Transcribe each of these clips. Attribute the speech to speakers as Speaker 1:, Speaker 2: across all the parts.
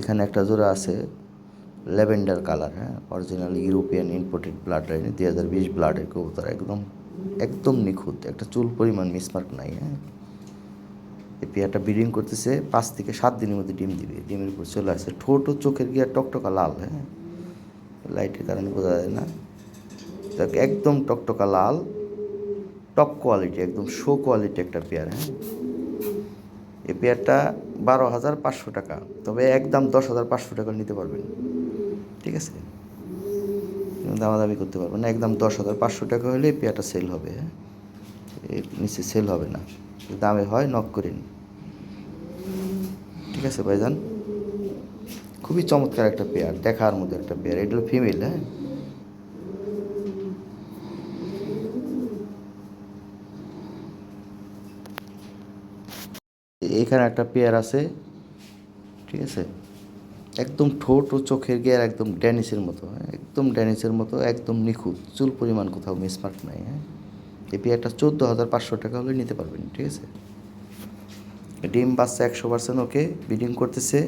Speaker 1: এখানে একটা জোড়া আছে, ল্যাভেন্ডার কালার হ্যাঁ? অরিজিনাল ইউরোপিয়ান ইম্পোর্টেড ব্লাড লাইনে দুই হাজার বিশ ব্লাডের কবুতর, একদম একদম নিখুঁত। একটা চুল পরিমাণ মিসমার্ক নাই হ্যাঁ? এই পেয়ারটা ব্রিডিং করতেছে, পাঁচ থেকে সাত দিনের মধ্যে ডিম দিবে। ডিমের উপর চলে আসছে ঠোঁট ও চোখের গিয়া টকটকা লাল হ্যাঁ? লাইটের কারণে বোঝা যায় না। একদম টকটকা লাল টপ কোয়ালিটি একদম শো কোয়ালিটি একটা পেয়ার হ্যাঁ? এই পেয়ারটা বারো হাজার পাঁচশো টাকা। তবে একদম দশ হাজার পাঁচশো টাকা নিতে পারবেন। ঠিক আছে? দামাদামি করতে পারবেন একদম দশ হাজার পাঁচশো টাকা হলে পেয়ারটা সেল হবে হ্যাঁ? এর নিচে সেল হবে না। দামে হয় নক করে নিন। ঠিক আছে ভাইজান? খুবই চমৎকার একটা পেয়ার, দেখার মধ্যে একটা পেয়ার। এটা ফিমেল হ্যাঁ? এখানে একটা পেয়ার আছে, ঠিক আছে? একদম ঠোঁট ও চোখের গিয়ার একদম ড্যানিসের মতো হ্যাঁ? একদম ড্যানিসের মতো, একদম নিখুঁত, চুল পরিমাণ কোথাও মিসমার্ক নাই হ্যাঁ? এই পেয়ারটা চোদ্দ হাজার পাঁচশো টাকা হলে নিতে পারবেন, ঠিক আছে? ডিম বাচ্চা একশো পার্সেন্ট ওকে ব্রিডিং করতেছে,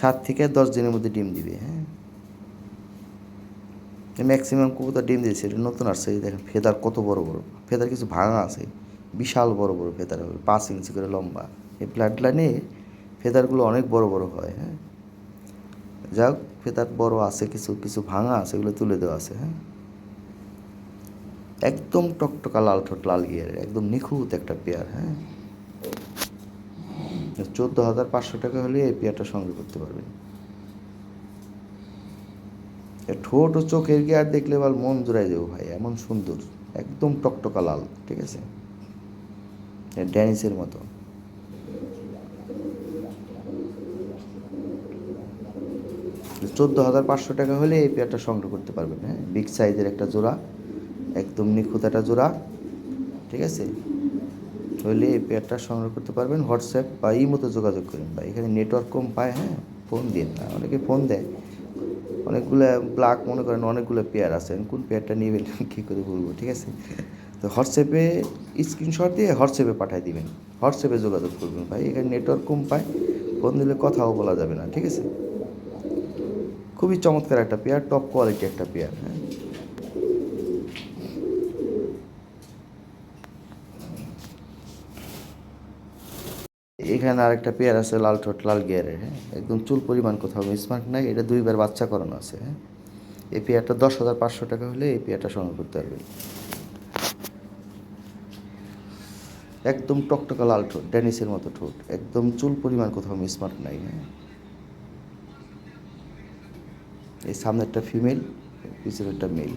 Speaker 1: সাত থেকে দশ দিনের মধ্যে ডিম দিবে হ্যাঁ? ম্যাক্সিমাম কবুতর ডিম দিয়েছে, এটা নতুন আসছে দেখেন, ফেদার কত বড় বড়, ফেদার কিছু ভাঙা আছে, বিশাল বড় বড় ফেদার হবে, পাঁচ ইঞ্চি করে লম্বা। এই ব্লাড লাইনে ফেদারগুলো অনেক বড় বড় হয় হ্যাঁ? যাক ফেদার বড় আছে, কিছু কিছু ভাঙা আছে, এগুলো তুলে দেওয়া আছে হ্যাঁ? একদম টকটকা লাল ঠোঁট, লাল গিয়ারের একদম নিখুঁত একটা পেয়ার হ্যাঁ? চোদ্দ হাজার পাঁচশো টাকা হলে এই পেয়ারটা সংগ্রহ করতে পারবেন। ঠোঁট ও চোখের গিয়ার দেখলে বল মন জোড়াই যাব ভাই, এমন সুন্দর, একদম টকটকা লাল, ঠিক আছে? ড্যানিসের মতো। চোদ্দ হাজার পাঁচশো টাকা হলে এই পেয়ারটা সংগ্রহ করতে পারবেন হ্যাঁ? বিগ সাইজের একটা জোড়া, একদম নিখুঁত একটা জোড়া, ঠিক আছে? হলে এই পেয়ারটা সংগ্রহ করতে পারবেন। হোয়াটসঅ্যাপ বা এই মতো যোগাযোগ করেন বা এখানে নেটওয়ার্ক কম পায় হ্যাঁ? ফোন দিন না, অনেকে ফোন দেয়। অনেকগুলো ব্লাক মনে করেন অনেকগুলো পেয়ার আছে। কোন পেয়ারটা নেবেন কী করে বলব, ঠিক আছে? তো হোয়াটসঅ্যাপে স্ক্রিনশট দিয়ে হোয়াটসঅ্যাপে পাঠিয়ে দিবেন। হোয়াটসঅ্যাপে যোগাযোগ করবেন ভাই। এখানে নেটওয়ার্ক কম পায়। ফোন দিলে কথাও বলা যাবে না, ঠিক আছে? খুবই চমৎকার একটা পেয়ার টপ কোয়ালিটি একটা পেয়ার হ্যাঁ। এখানে আরেকটা পেয়ার আছে লাল ঠোঁট, লাল গিয়ারের হ্যাঁ। একদম চুল পরিমাণ কোথাও মিসমার্ক নাই, এটা দুইবার বাচ্চা করানো আছে হ্যাঁ। এই পেয়ারটা দশ হাজার পাঁচশো টাকা হলে এই পেয়ারটা সংগ্রহ করতে পারবেন। একদম টকটকা লাল ঠোঁট ড্যানিসের মতো ঠোঁট, একদম চুল পরিমাণ কোথাও মিসমার্ক নাই হ্যাঁ। এই সামনে একটা ফিমেল পিছনে একটা মেল।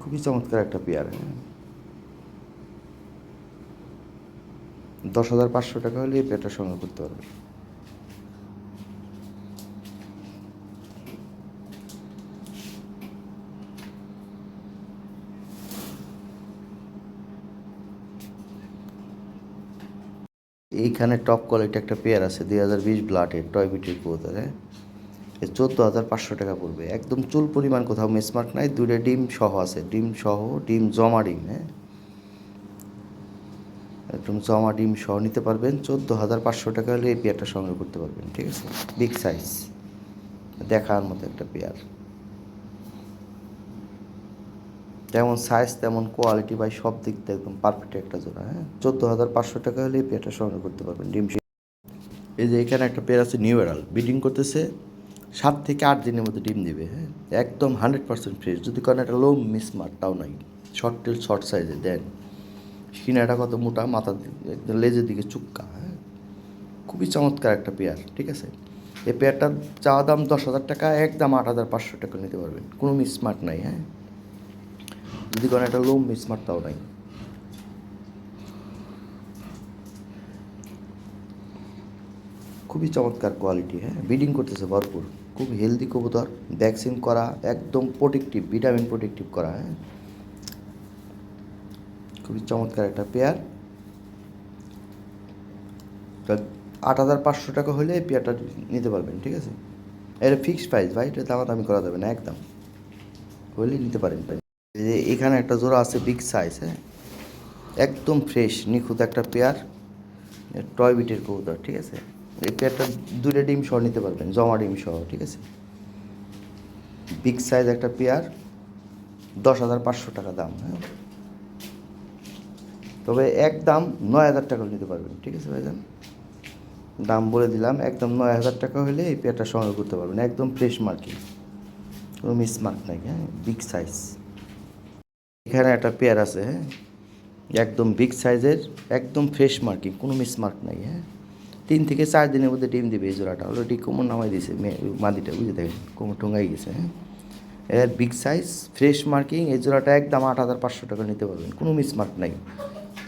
Speaker 1: খুবই চমৎকার একটা পেয়ার হ্যাঁ। দশ হাজার পাঁচশো টাকা হলে এই পেয়ারটা সংগ্রহ করতে পারবে এইখানে টপ কোয়ালিটি একটা পেয়ার আছে, দুই হাজার বিশ ব্লাডের টয় বিটির কবুতর হ্যাঁ? এ চোদ্দ হাজার পাঁচশো টাকা পড়বে। একদম চুল পরিমাণ কোথাও মিসমার্ক নাই দুটো ডিম সহ আছে, ডিম সহ, ডিম জমা ডিম হ্যাঁ? একদম জমা ডিম সহ নিতে পারবেন, চোদ্দ হাজার পাঁচশো টাকা হলে এই পেয়ারটা সংগ্রহ করতে পারবেন, ঠিক আছে? বিগ সাইজ দেখার মতো একটা পেয়ার তেমন সাইজ তেমন কোয়ালিটি বাই সব দিক দিয়ে একদম পারফেক্ট একটা জোড়া হ্যাঁ? চোদ্দ হাজার পাঁচশো টাকা হলে এই পেয়ারটা সংগ্রহ করতে পারবেন, ডিম এই যে এখানে একটা পেয়ার আছে নিউ এরাল ব্রিডিং করতেছে সাত থেকে আট দিনের মধ্যে ডিম দিবে হ্যাঁ? একদম হান্ড্রেড পার্সেন্ট ফ্রেশ যদি কারণ একটা লো মিসমার্ক তাও নাই। শর্ট টেল শর্ট সাইজে দেন। সিনাটা কত মোটা মাথা একদম লেজের দিকে চুক্কা হ্যাঁ? খুবই চমৎকার একটা পেয়ার, ঠিক আছে? এই পেয়ারটার চাওয়া দাম দশ হাজার টাকা, একদম আট হাজার পাঁচশো টাকা নিতে পারবেন। কোনো মিসমার্ট নাই হ্যাঁ? যদি কোনো একটা লো মিসমার্ট তাও নাই খুবই চমৎকার কোয়ালিটি হ্যাঁ? ব্রিডিং করতেছে ভরপুর। খুব হেলদি কবুতর। ভ্যাকসিন করা, একদম প্রোটেক্টিভ ভিটামিন প্রোটেক্টিভ করা হ্যাঁ? খুবই চমৎকার একটা পেয়ার আট হাজার পাঁচশো টাকা হলে এই পেয়ারটা নিতে পারবেন, ঠিক আছে? এটা ফিক্সড প্রাইস ভাই, এটা দামাদামি করা যাবে না, একদম। হলে নিতে পারেন যে এখানে একটা জোড়া আছে বিগ সাইজ হ্যাঁ? একদম ফ্রেশ নিখুঁত একটা পেয়ার টয় বিটের কবুতর, ঠিক আছে? এই পেয়ারটা দুটো ডিম সহ নিতে পারবেন, জমা ডিম সহ, ঠিক আছে? বিগ সাইজ একটা পেয়ার দশ হাজার পাঁচশো টাকা দাম হ্যাঁ? তবে একদম নয় হাজার টাকা নিতে পারবেন, ঠিক আছে ভাইজান? দাম বলে দিলাম, একদম নয় হাজার টাকা হলে এই পেয়ারটা সংগ্রহ করতে পারবেন, একদম ফ্রেশ মার্কিং কোনো মিস মার্ক নাই হ্যাঁ? বিগ সাইজ এখানে একটা পেয়ার আছে হ্যাঁ? একদম বিগ সাইজের একদম ফ্রেশ মার্কিং কোনো মিস মার্ক নাই হ্যাঁ? তিন থেকে চার দিনের মধ্যে ডিম দিবে এই জোড়াটা। অলরেডি কোমর নামাই দিয়েছে মাদিটা, বুঝে দেখেন, কোমর ঠোঙ্গাই গেছে হ্যাঁ? এর বিগ সাইজ ফ্রেশ মার্কিং এই জোড়াটা একদম আট হাজার পাঁচশো টাকা নিতে পারবেন, কোনো মিস মার্ক নাই।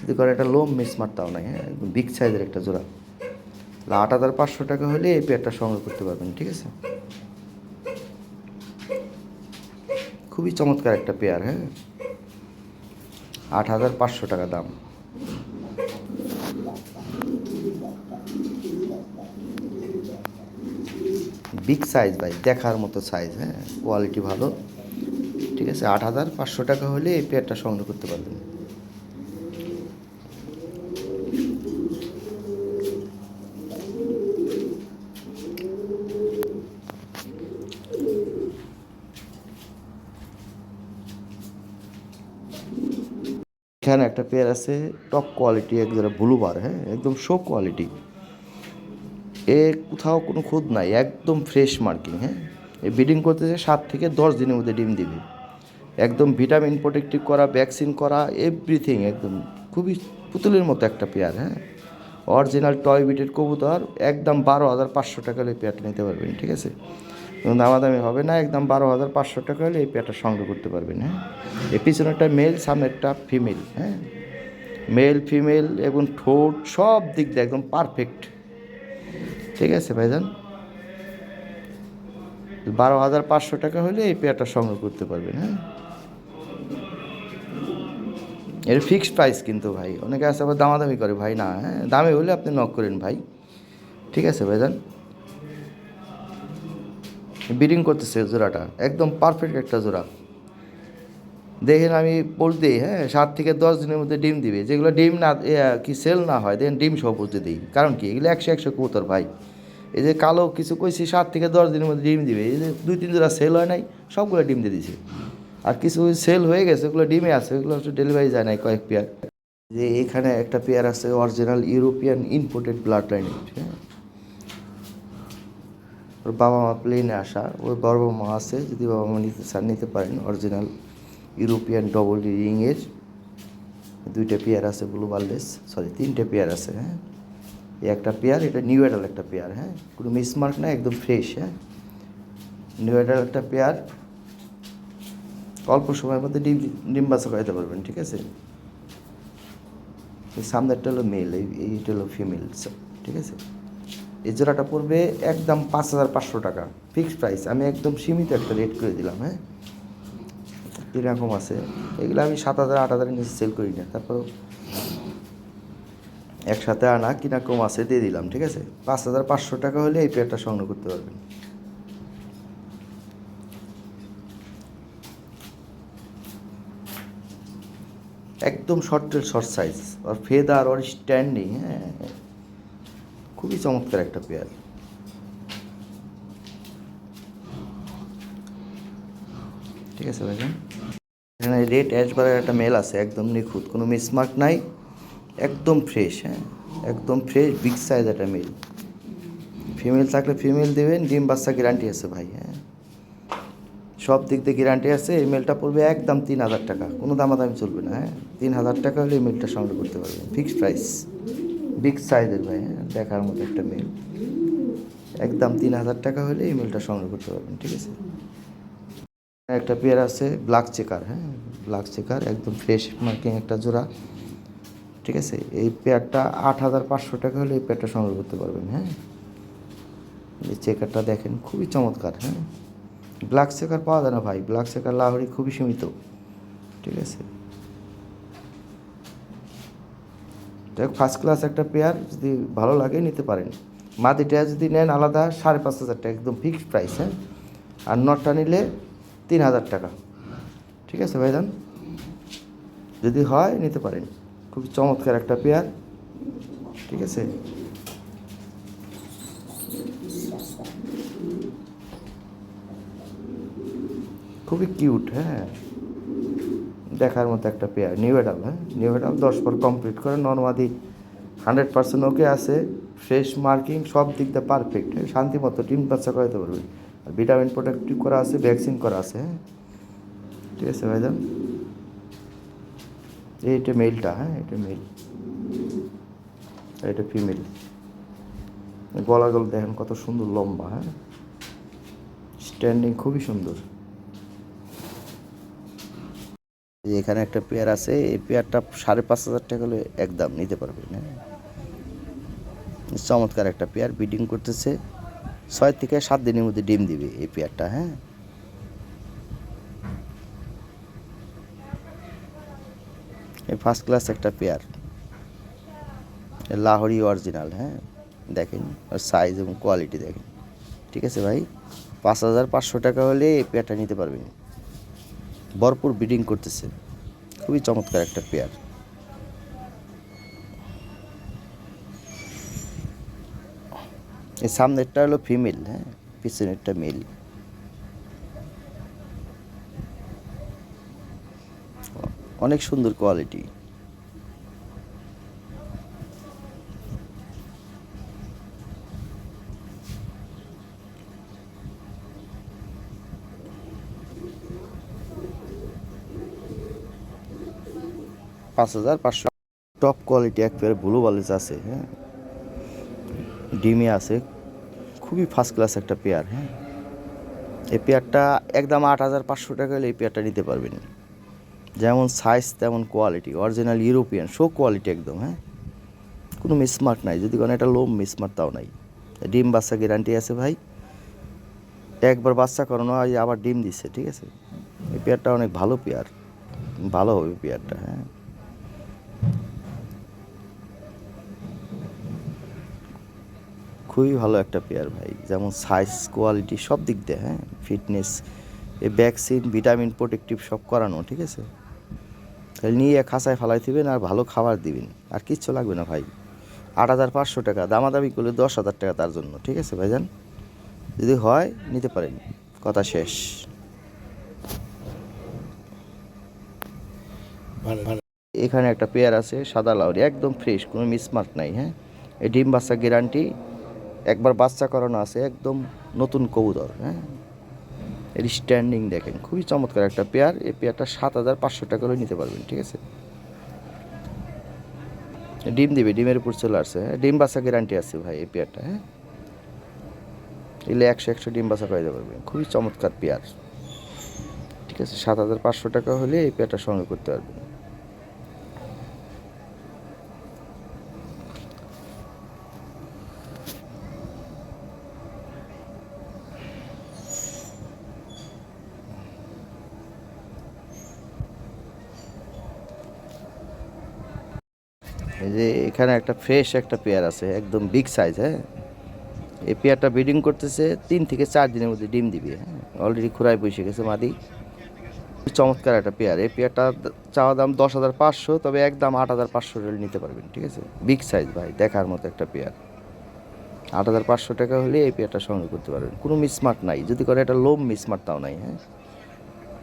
Speaker 1: যদি করে একটা লোম মিস মার্ক তাও নাই হ্যাঁ? একদম বিগ সাইজের একটা জোড়া। আট হাজার পাঁচশো টাকা হলে এই পেয়ারটা সংগ্রহ করতে পারবেন, ঠিক আছে? খুবই চমৎকার একটা পেয়ার হ্যাঁ? আট হাজার পাঁচশো টাকা দাম। বিগ সাইজ ভাই, দেখার মতো সাইজ হ্যাঁ কোয়ালিটি ভালো। ঠিক আছে, আট হাজার পাঁচশো টাকা হলে এই পেয়ারটা সংগ্রহ করতে পারবেন। এখানে একটা পেয়ার আছে টপ কোয়ালিটি একদম ব্লু বার হ্যাঁ একদম শো কোয়ালিটি এ কোথাও কোনো খুদ নাই, একদম ফ্রেশ মার্কিং হ্যাঁ। এই ব্রিডিং করতেছে সাত থেকে দশ দিনের মধ্যে ডিম দিবে। একদম ভিটামিন প্রোটেক্টিভ করা ভ্যাকসিন করা এভরিথিং একদম খুবই পুতুলের মতো একটা পেয়ার হ্যাঁ। অরিজিনাল টয় বিটের কবুতর, একদম বারো হাজার পাঁচশো টাকা হলে এই পেয়ারটা নিতে পারবেন, ঠিক আছে। এবং দামাদামি হবে না, একদম বারো হাজার পাঁচশো টাকা হলে এই পেয়ারটা সংগ্রহ করতে পারবেন হ্যাঁ? এই পিছনেরটা মেল সামনেরটা ফিমেল হ্যাঁ? মেল ফিমেল এবং ঠোঁট সব দিক দিয়ে একদম পারফেক্ট ঠিক আছে ভাইজান? বারো হাজার পাঁচশো টাকা হলে এই পেয়ারটা সংগ্রহ করতে পারবেন হ্যাঁ? এর ফিক্সড প্রাইস কিন্তু ভাই, অনেকে আছে আবার দামাদামি করে, ভাই না হ্যাঁ? দামে হলে আপনি নক করেন ভাই। ঠিক আছে ভাইজান? বিডিং করতেছে জোড়াটা। একদম পারফেক্ট একটা জোড়া। দেখেন আমি বলতে হ্যাঁ সাত থেকে দশ দিনের মধ্যে ডিম দিবে। যেগুলো ডিম না কি সেল না হয়, দেখেন ডিম সহ বলতে দিই। কারণ কি? এগুলো একশো একশো কবুতর ভাই। এই যে কালো কিছু কইছি, সাত থেকে দশ দিনের মধ্যে ডিম দিবে। এই যে দুই, তিন জোড়া সেল হয় নাই, সবগুলো ডিম দিয়ে দিছে। আর কিছু সেল হয়ে গেছে, ওগুলো ডিমে আছে, ওগুলো হচ্ছে ডেলিভারি যায় নাই কয়েক পেয়ার যে এখানে একটা পেয়ার আছে original European imported blood line হ্যাঁ। ওর বাবা মা প্লেনে আসা, ওর বাবা মা আছে, যদি বাবা মা নিতে চান, নিতে পারেন। অরিজিনাল ইউরোপিয়ান ডবল রিংয়ের দুইটা পেয়ার আছে ব্লু বার্লেস সরি তিনটে পেয়ার আছে হ্যাঁ? এই একটা পেয়ার এটা নিউ এডাল একটা পেয়ার হ্যাঁ? কোনো মিসমার্ক না, একদম ফ্রেশ হ্যাঁ? নিউ এডাল একটা পেয়ার অল্প সময়ের মধ্যে ডিম ডিম বাচ্চা করাতে পারবেন, ঠিক আছে? সামনেরটা হলো মেল এই, এইটা হলো ফিমেল ঠিক আছে? এই জোড়াটা পড়বে একদম পাঁচ হাজার পাঁচশো টাকা। Fixed price. আমি একদম সীমিত একটা রেট করে দিলাম হ্যাঁ? এরকম আছে। এগুলো আমি সাত হাজার, আট হাজারের নিচে সেল করি না। তারপর একসাথে আনা, কিনা কম আছে, দিয়ে দিলাম, ঠিক আছে? পাঁচ হাজার পাঁচশো টাকা হলে এই পেয়ারটা সংগ্রহ করতে পারবেন। একদম শর্টের শর্ট সাইজ আর ফেদার ওর স্ট্যান্ডিং হ্যাঁ? খুবই চমৎকার একটা পেয়ার। ঠিক আছে ভাইজান? এখানে রেড অ্যাশবারের একটা মেল আছে, একদম নিখুঁত, কোনো মিসমার্ক নাই, একদম ফ্রেশ হ্যাঁ একদম ফ্রেশ, বিগ সাইজ একটা মেল। ফিমেল থাকলে ফিমেল দেবেন, ডিম বাচ্চা গ্যারান্টি আছে ভাই হ্যাঁ। সব দিক দিয়ে গ্যারান্টি আছে, এই মেলটা পড়বে একদম তিন হাজার টাকা, কোনো দামাদামি চলবে না হ্যাঁ। তিন হাজার টাকা হলে এই মেলটা সংগ্রহ করতে পারবেন ফিক্সড প্রাইস বিগ সাইজের ভাই হ্যাঁ দেখার মতো একটা মেল একদম তিন হাজার টাকা হলে এই মেলটা সংগ্রহ করতে পারবেন, ঠিক আছে? একটা পেয়ার আছে ব্ল্যাক চেকার হ্যাঁ ব্ল্যাক চেকার একদম ফ্রেশ মার্কিং একটা জোড়া, ঠিক আছে? এই পেয়ারটা আট হাজার পাঁচশো টাকা হলে এই পেয়ারটা সংগ্রহ করতে পারবেন হ্যাঁ? এই চেকারটা দেখেন, খুবই চমৎকার হ্যাঁ? ব্ল্যাক চেকার পাওয়া যায় না ভাই ব্ল্যাক চেকার লাহরি খুবই সীমিত, ঠিক আছে? দেখ ফার্স্ট ক্লাস একটা পেয়ার যদি ভালো লাগে, নিতে পারেন। মাদিটা যদি নেন আলাদা, সাড়ে পাঁচ হাজার টাকা, একদম ফিক্সড প্রাইস হ্যাঁ? আর নটটা নিলে তিন হাজার টাকা। ঠিক আছে, ভাইজান? যদি হয়, নিতে পারেন। খুবই চমৎকার একটা পেয়ার ঠিক আছে? খুবই কিউট হ্যাঁ? দেখার মতো একটা পেয়ার নিউ এডাল হ্যাঁ? নিউ এডাল দশ পর কমপ্লিট করে নর্মাদি হান্ড্রেড পার্সেন্ট ওকে আছে ফ্রেশ মার্কিং সব দিক দিয়ে পারফেক্ট হ্যাঁ? শান্তি মতো ডিম বাচ্চা করাতে পারবে। আর ভিটামিন প্রোটেক্টিভ করা আছে ভ্যাকসিন করা আছে হ্যাঁ? ঠিক আছে ভাইজান? এইটা মেলটা হ্যাঁ? এটা মেল এটা ফিমেল গলা গলাগুলো দেখেন কত সুন্দর লম্বা হ্যাঁ? স্ট্যান্ডিং খুবই সুন্দর এই এখানে একটা পেয়ার আছে, এই পেয়ারটা সাড়ে পাঁচ হাজার টাকা হলে একদম নিতে পারবেন হ্যাঁ। চমৎকার একটা পেয়ার, ব্রিডিং করতেছে। ছয় থেকে সাত দিনের মধ্যে ডিম দিবে এই পেয়ারটা হ্যাঁ। এই ফার্স্ট ক্লাস একটা পেয়ার। লাহোরি অরিজিনাল হ্যাঁ। দেখেন আর সাইজ এবং কোয়ালিটি দেখেন। ঠিক আছে ভাই? পাঁচ হাজার পাঁচশো টাকা হলে এই পেয়ারটা নিতে পারবেন। ভরপুর ব্রিডিং করতেছে। খুবই চমৎকার একটা পেয়ার। এই সামনেরটা হলো ফিমেল হ্যাঁ? পিছনেরটা মেল। অনেক সুন্দর কোয়ালিটি। পাঁচ হাজার পাঁচশো। টপ কোয়ালিটি এক পেয়ার ব্লু বালিশ আছে হ্যাঁ। ডিমে আছে। খুবই ফার্স্ট ক্লাস একটা পেয়ার হ্যাঁ। এই পেয়ারটা একদম আট হাজার পাঁচশো টাকা হলে এই পেয়ারটা নিতে পারবেন। যেমন সাইজ তেমন quality original European show quality একদম হ্যাঁ। কোনো মিসমার্ক নাই, যদি কোনো একটা লোম মিসমার্ক তাও নাই। ডিম বাচ্চা গ্যারান্টি আছে ভাই। একবার বাচ্চা করানো হয়, আবার ডিম দিচ্ছে ঠিক আছে। এই পেয়ারটা অনেক ভালো পেয়ার ভালো হবে পেয়ারটা হ্যাঁ। খুবই ভালো একটা পেয়ার ভাই। যেমন সাইজ কোয়ালিটি সব দিক দিয়ে হ্যাঁ? ফিটনেস এই ভ্যাকসিন ভিটামিন প্রোটেক্টিভ সব করানো, ঠিক আছে? তাহলে নিয়ে খাঁচায় ফালাই দিবেন আর ভালো খাবার দিবেন। আর কিচ্ছু লাগবে না ভাই। আট হাজার পাঁচশো টাকা, দামাদামি করলে দশ হাজার টাকা তার জন্য, ঠিক আছে ভাইজান? যদি হয়, নিতে পারেন। কথা শেষ। এখানে একটা পেয়ার আছে, সাদা লাউরি, একদম ফ্রেশ কোনো মিসমার্ক নাই হ্যাঁ? এই ডিম বাচ্চা গ্যারান্টি একবার বাচ্চা করানো আছে, একদম নতুন কবুতর হ্যাঁ? এর স্ট্যান্ডিং দেখেন, খুবই চমৎকার একটা পেয়ার, এই পেয়ারটা সাত হাজার পাঁচশো টাকা করে নিতে পারবেন, ঠিক আছে? ডিম দিবে, ডিমের উপর চলে আসছে হ্যাঁ? ডিম বাচ্চা গ্যারান্টি আছে ভাই এই পেয়ারটা হ্যাঁ? এলে একশো একশো ডিম বাসা দিতে পারবেন, খুবই চমৎকার পেয়ার। ঠিক আছে, সাত হাজার পাঁচশো টাকা হলে এই পেয়ারটা সঙ্গে করতে পারবেন। এই যে এখানে একটা ফ্রেশ একটা পেয়ার আছে, একদম বিগ সাইজ হ্যাঁ? এই পেয়ারটা ব্রিডিং করতেছে তিন থেকে চার দিনের মধ্যে ডিম দিবে হ্যাঁ? অলরেডি খুরাই বসে গেছে মাদি। চমৎকার একটা পেয়ার, এই পেয়ারটা চাওয়া দাম দশ হাজার পাঁচশো, তবে একদম আট হাজার পাঁচশো রেল নিতে পারবেন, ঠিক আছে? বিগ সাইজ ভাই, দেখার মতো একটা পেয়ার। আট হাজার পাঁচশো টাকা হলে এই পেয়ারটা সংগ্রহ করতে পারবেন। কোনো মিসমার্ট নাই, যদি করে একটা লোম মিসমার্ট তাও নাই হ্যাঁ?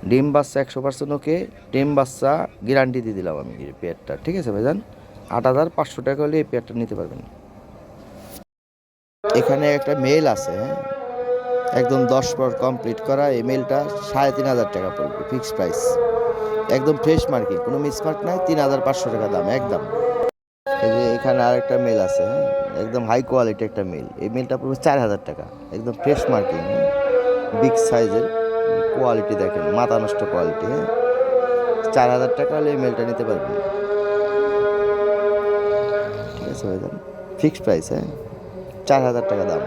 Speaker 1: ডিম বাচ্চা একশো পার্সেন্ট ওকে, ডিম বাচ্চা গ্যারান্টি দিয়ে দিলাম আমি পেয়ারটা, ঠিক আছে ভাইজান? আট হাজার পাঁচশো টাকা হলে এই পেয়ারটা নিতে পারবেন। এখানে একটা মেল আছে হ্যাঁ? একদম দশ পর কমপ্লিট করা, এই মেলটা সাড়ে তিন হাজার টাকা পড়বে ফিক্স প্রাইস একদম ফ্রেশ মার্কিং কোনো মিসমার্ক নাই, তিন হাজার পাঁচশো টাকা দাম, একদম। এই যে এখানে আরেকটা মেল আছে হ্যাঁ? একদম হাই কোয়ালিটি একটা মেল এই মেলটা পড়বে চার হাজার টাকা। একদম ফ্রেশ মার্কিং হ্যাঁ? বিগ সাইজের কোয়ালিটি দেখেন, মাথা নষ্ট কোয়ালিটি হ্যাঁ? চার হাজার টাকা হলে এই মেলটা নিতে পারবেন। আছে ভাইজান ফিক্সড প্রাইস হ্যাঁ। চার হাজার টাকা দাম।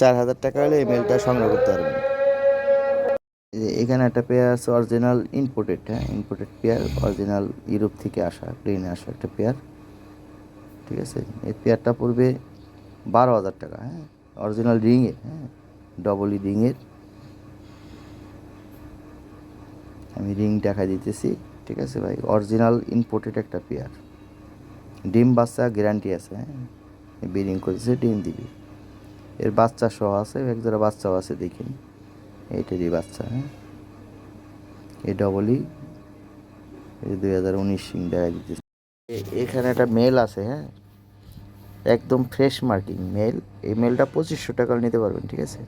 Speaker 1: চার হাজার টাকা হলে এই মেলটা সংগ্রহ করতে পারবেন। এখানে একটা পেয়ার আছে অরিজিনাল ইম্পোর্টেড হ্যাঁ ইম্পোর্টেড পেয়ার অরিজিনাল ইউরোপ থেকে আসা প্লেনে আসা একটা পেয়ার ঠিক আছে? এই পেয়ারটা পড়বে বারো হাজার টাকা হ্যাঁ? অরিজিনাল রিংয়ের হ্যাঁ? ডবল ই রিংয়ের আমি রিং দেখা দিতেছি, ঠিক আছে ভাই? অরিজিনাল ইম্পোর্টেড একটা পেয়ার ডিম বাচ্চা গ্যারান্টি আছে হ্যাঁ? বিডিং করেছে, ডিম দিবি। এর বাচ্চা সহ আছে, এক জোড়া বাচ্চাও আছে, দেখিন। এইটারই বাচ্চা হ্যাঁ? এই ডবলই এই দুই হাজার উনিশ সিং দেখা দিতেছে। এখানে একটা মেল আছে হ্যাঁ? একদম ফ্রেশ মার্কিং মেল এই মেলটা পঁচিশশো টাকা নিতে পারবেন, ঠিক আছে?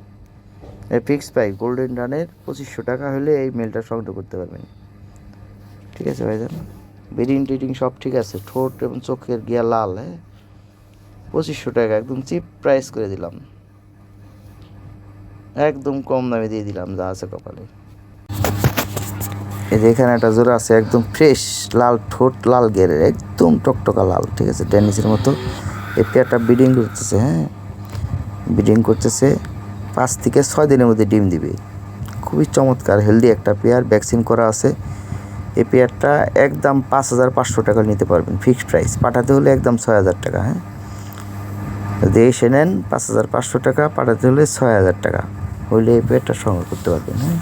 Speaker 1: ফিক্স প্রাইস গোল্ডেন রানের পঁচিশশো টাকা হলে এই মেলটা সংগ্রহ করতে পারবেন। ঠিক আছে, ভাইজান? বেডিং টেডিং সব ঠিক আছে। ঠোঁট এবং চোখের গিয়া লাল হ্যাঁ? পঁচিশশো টাকা, একদম চিপ প্রাইস করে দিলাম। একদম কম দামে দিয়ে দিলাম, যা আছে কপালে। এই যে এখানে একটা জোড়া আছে, একদম ফ্রেশ লাল ঠোঁট, লাল গেরের, একদম টকটকা লাল, ঠিক আছে? ডেনিসের মতো। এই পেয়ারটা ব্রিডিং করতেছে হ্যাঁ? ব্রিডিং করতেছে, পাঁচ থেকে ছয় দিনের মধ্যে ডিম দিবে। খুবই চমৎকার হেলদি একটা পেয়ার ভ্যাকসিন করা আছে। এই পেয়ারটা একদম পাঁচ হাজার পাঁচশো টাকা নিতে পারবেন ফিক্সড প্রাইস পাঠাতে হলে একদম ছয় হাজার টাকা হ্যাঁ? যদি এসে নেন, পাঁচ হাজার পাঁচশো টাকা, পাঠাতে হলে ছয় হাজার টাকা। হইলে এই পেয়ারটা সংগ্রহ করতে পারবেন হ্যাঁ?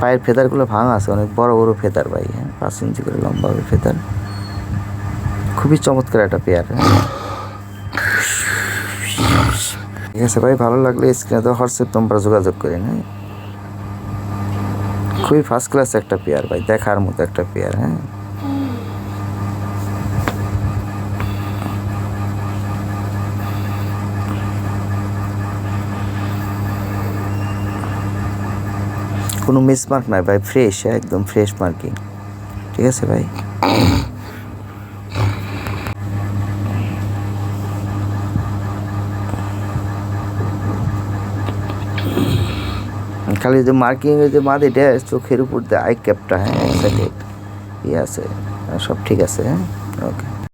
Speaker 1: পায়ের ফেদারগুলো ভাঙা আছে, অনেক বড় বড় ফেদার ভাই হ্যাঁ? পাঁচ ইঞ্চি করে লম্বা হবে ফেদার। খুবই চমৎকার একটা পেয়ার। হ্যাঁ ঠিক আছে ভাই, ভালো লাগলে স্ক্রিনে তো হোয়াটসঅ্যাপ তোমরা যোগাযোগ করেন হ্যাঁ? খুবই ফার্স্ট ক্লাস একটা পেয়ার ভাই, দেখার মতো একটা পেয়ার হ্যাঁ? কোনো মিসমার্ক নাই ভাই ফ্রেশ একদম ফ্রেশ মার্কিং ঠিক আছে ভাই? খালি যে মার্কিং যে মাদ এটা চোখের উপর দিয়ে আই ক্যাপটা হ্যাঁ এক ইয়ে আছে, সব ঠিক আছে হ্যাঁ ওকে